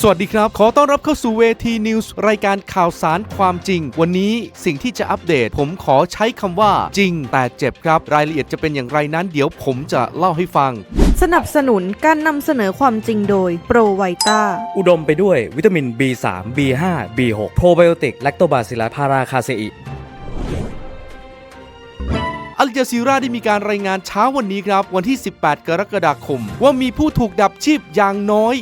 สวัสดีครับ ขอต้อนรับเข้าสู่เวทีนิวส์รายการข่าวสารความจริง วันนี้สิ่งที่จะอัปเดต ผมขอใช้คำว่าจริง แต่เจ็บครับ รายละเอียดจะเป็นอย่างไรนั้น เดี๋ยวผมจะเล่าให้ฟัง สนับสนุนการนำเสนอความจริงโดยโปรไวต้า อุดมไปด้วยวิตามิน B3 B5 B6 โปรไบโอติกแลคโตบาซิล s พาราคาเซอิ อัลจาซีราได้มีการรายงานเช้าวันนี้ครับ วันที่ 18 กรกฎาคม ว่ามีผู้ถูกดับชีพอย่างน้อย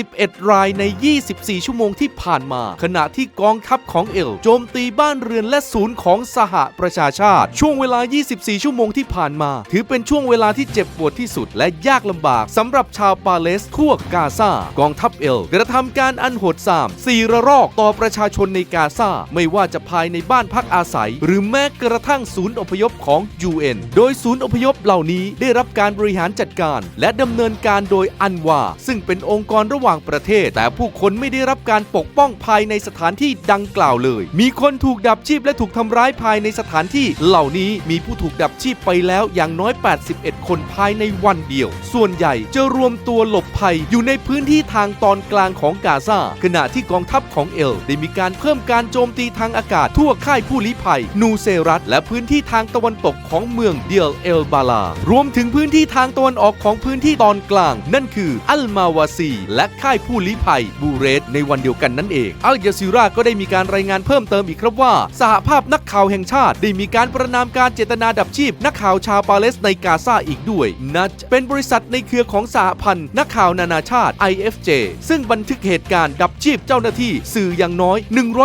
81 รายใน 24 ชั่วโมงที่ผ่านมา ขณะที่กองทัพของเอลโจมตีบ้านเรือนและศูนย์ของสหประชาชาติ ช่วงเวลา 24 ชั่วโมงที่ผ่านมา ถือเป็นช่วงเวลาที่เจ็บปวดที่สุด และยากลำบากสำหรับชาวปาเลสทั่วกาซากองทัพเอลกระทำการอันโหดสามสี่ระลอกต่อประชาชนในกาซาไม่ว่าจะภายในบ้านพักอาศัย หรือแม้กระทั่งศูนย์อพยพของ UN โดยศูนย์อพยพเหล่านี้ได้รับการบริหารจัดการ และดำเนินการโดยอันวา ซึ่งเป็นองค์กรระหว่างประเทศ แต่ผู้คนไม่ได้รับการปกป้องภายในสถานที่ดังกล่าวเลย มีคนถูกดับชีพและถูกทำร้ายภายในสถานที่เหล่านี้มีผู้ถูกดับชีพไปแล้วอย่างน้อย 81 คนภายในวันเดียว ส่วนใหญ่จะรวมตัวหลบภัยอยู่ในพื้นที่ทางตอนกลางของกาซาขณะที่กองทัพของเอลได้มีการเพิ่มการโจมตีทางอากาศทั่วค่ายผู้ลี้ภัย นูเซรัตและพื้นที่ทางตะวันตกของเมืองเดียลเอลบาลารวมถึงพื้นที่ทางตะวันออกของพื้นที่ตอนกลาง นั่นคืออัลมาวาซี และค่ายผู้ลี้ภัยบูเรสในวันเดียวกันนั่นเอง อัลยาซิราก็ได้มีการรายงานเพิ่มเติมอีกครับว่า สหภาพนักข่าวแห่งชาติ ได้มีการประนามการเจตนาดับชีพ นักข่าวชาวปาเลสในกาซาอีกด้วยนัทเป็นบริษัทในเครือของสหพันธ์นักข่าวนานาชาติ IFJ ซึ่งบันทึกเหตุการณ์ดับชีพเจ้าหน้าที่สื่ออย่างน้อย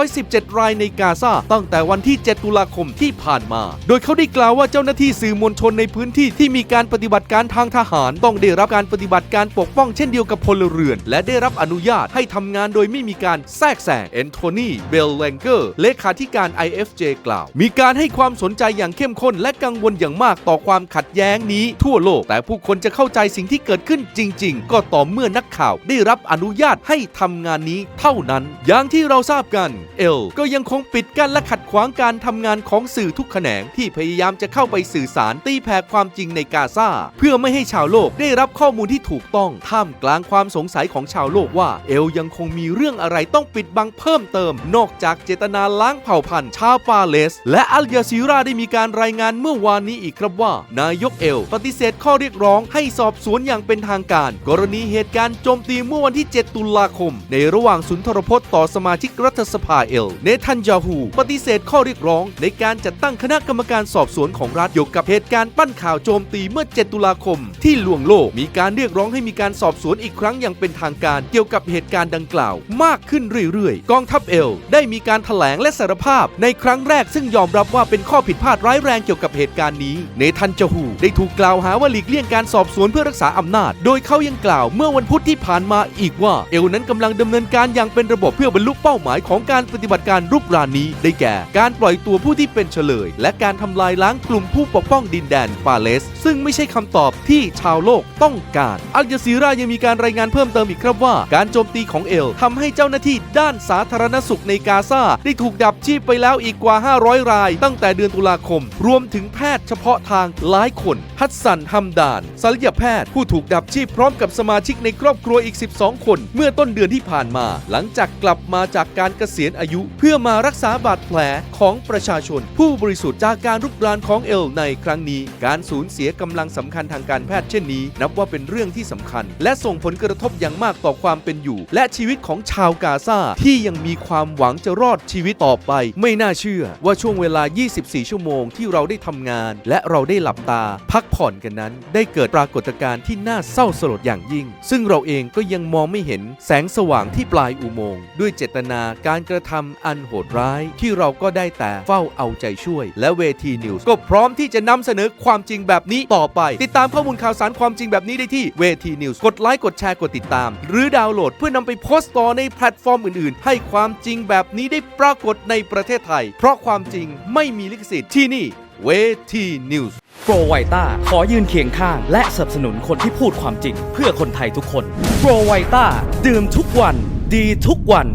117 รายในกาซาตั้งแต่วันที่ 7 ตุลาคมที่ผ่านมา โดยเขาได้กล่าวว่าจ้าหน้าที่สื่อมวลชนในพื้นที่ที่มีการปฏิบัติการทางทหาร ต้องได้รับการปฏิบัติการปกป้องเช่นเดียวกับพลเรือน และได้รับอนุญาตให้ทำงานโดยไม่มีการแทรกแซงแอนโทนีเบลแลงเกอร์เลขาธิการ IFJ กล่าว มีการให้ความสนใจอย่างเข้มข้น และกังวลอย่างมากต่อความขัดแย้งนี้ทั่วโลก แต่ผู้คนจะเข้าใจสิ่งที่เกิดขึ้นจริง ๆ ก็ต่อเมื่อนักข่าวได้รับอนุญาตให้ทำงานนี้เท่านั้น อย่างที่เราทราบกันเอลก็ยังคงปิดกั้นและขัดขวางการทำงานของสื่อทุกแขนงที่พยายามจะเข้าไปสื่อสารตีแผ่ความจริงในกาซาเพื่อไม่ให้ชาวโลกได้รับข้อมูลที่ถูกต้องท่ามกลางความสงสัยของชาวโลกว่า เอลยังคงมีเรื่องอะไรต้องปิดบังเพิ่มเติม นอกจากเจตนาล้างเผ่าพันธุ์ชาวปาเลส และอัลยาซีราได้มีการรายงานเมื่อวานนี้อีกครับว่า นายกเอล ปฏิเสธข้อเรียกร้องให้สอบสวนอย่างเป็นทางการ กรณีเหตุการณ์โจมตีเมื่อวันที่ 7 ตุลาคม ในระหว่างสุนทรพจน์ต่อสมาชิกรัฐสภาเอล เนทันยาฮูปฏิเสธข้อเรียกร้องในการจัดตั้งคณะกรรมการสอบสวนของรัฐเกี่ยวกับเหตุการณ์ปั้นข่าวโจมตีเมื่อ 7 ตุลาคม ที่ลวงโลกมีการเรียกร้องให้มีการสอบสวนอีกครั้งอย่างเป็นทางการเกี่ยวกับเหตุการณ์ดังกล่าว มากขึ้นเรื่อยๆ กองทัพเอล ได้มีการแถลงและสารภาพ ในครั้งแรกซึ่งยอมรับว่าเป็นข้อผิดพลาดร้ายแรงเกี่ยวกับเหตุการณ์นี้เนทันจาฮูได้ถูกกล่าวหาว่าหลีกเลี่ยงการสอบสวนเพื่อรักษาอำนาจ โดยเขายังกล่าวเมื่อวันพุธที่ผ่านมาอีกว่าเอลนั้นกำลังดำเนินการอย่างเป็นระบบเพื่อบรรลุเป้าหมายของการปฏิบัติการรุกรานนี้ ได้แก่ การปล่อยตัวผู้ที่เป็นเฉลย และการทำลายล้างกลุ่มผู้ปกป้องดินแดนปาเลส ซึ่งไม่ใช่คำตอบที่ชาวโลกต้องการ อัลจาซีรายังมีการรายงานเพิ่มเติมอีกครับว่า การโจมตีของเอลทำให้เจ้าหน้าที่ด้านสาธารณสุขในกาซาได้ถูกดับชีพไปแล้วอีกกว่า 500 ราย ตั้งแต่เดือนตุลาคม รวมถึงแพทย์เฉพาะทางหลายคน ฮัสซันฮัมดานศัลยแพทย์ ผู้ถูกดับชีพพร้อมกับสมาชิกในครอบครัวอีก 12 คน เมื่อต้นเดือนที่ผ่านมา หลังจากกลับมาจากการเกษียณอายุ เพื่อมารักษาบาดแผลของประชาชน ผู้บริสุทธิ์จากการรุกรานของเอลในครั้งนี้ การสูญเสียกำลังสำคัญทางการแพทย์เช่นนี้ นับว่าเป็นเรื่องที่สำคัญ และส่งผลกระทบอย่างมากต่อความเป็นอยู่ และชีวิตของชาวกาซาที่ยังมีความหวังจะรอดชีวิตต่อไป ไม่น่าเชื่อว่าช่วงเวลา 24 ชั่วโมงที่เราได้ทำงาน และเราได้หลับตา พักผ่อนกันนั้น ได้เกิดปรากฏการณ์ที่น่าเศร้าสลดอย่างยิ่ง ซึ่งเราเองก็ยังมองไม่เห็นแสงสว่างที่ปลายอุโมงค์ด้วยเจตนาการกระทำอันโหดร้าย ที่เราก็ได้แต่เฝ้าเอาใจช่วย และเวทีนิวส์ก็พร้อมร้อมที่จะนำเสนอความจริงแบบนี้ต่อไป ติดตามข้อมูลข่าวสารความจริงแบบนี้ได้ที่เวทีนิวส์กดไลค์กดแชร์กดติดตาม หรือดาวน์โหลดเพื่อนำไปโพสต์ต่อในแพลตฟอร์มอื่นๆ ให้ความจริงแบบนี้ได้ปรากฏในประเทศไทย เพราะความจริงไม่มีลิขสิทธิ์ที่นี่เวทีนิวส์โปรไวต้าขอยืนเคียงข้าง และสนับสนุนคนที่พูดความจริง เพื่อคนไทยทุกคนโปรไวต้าดื่มทุกวัน ดีทุกวัน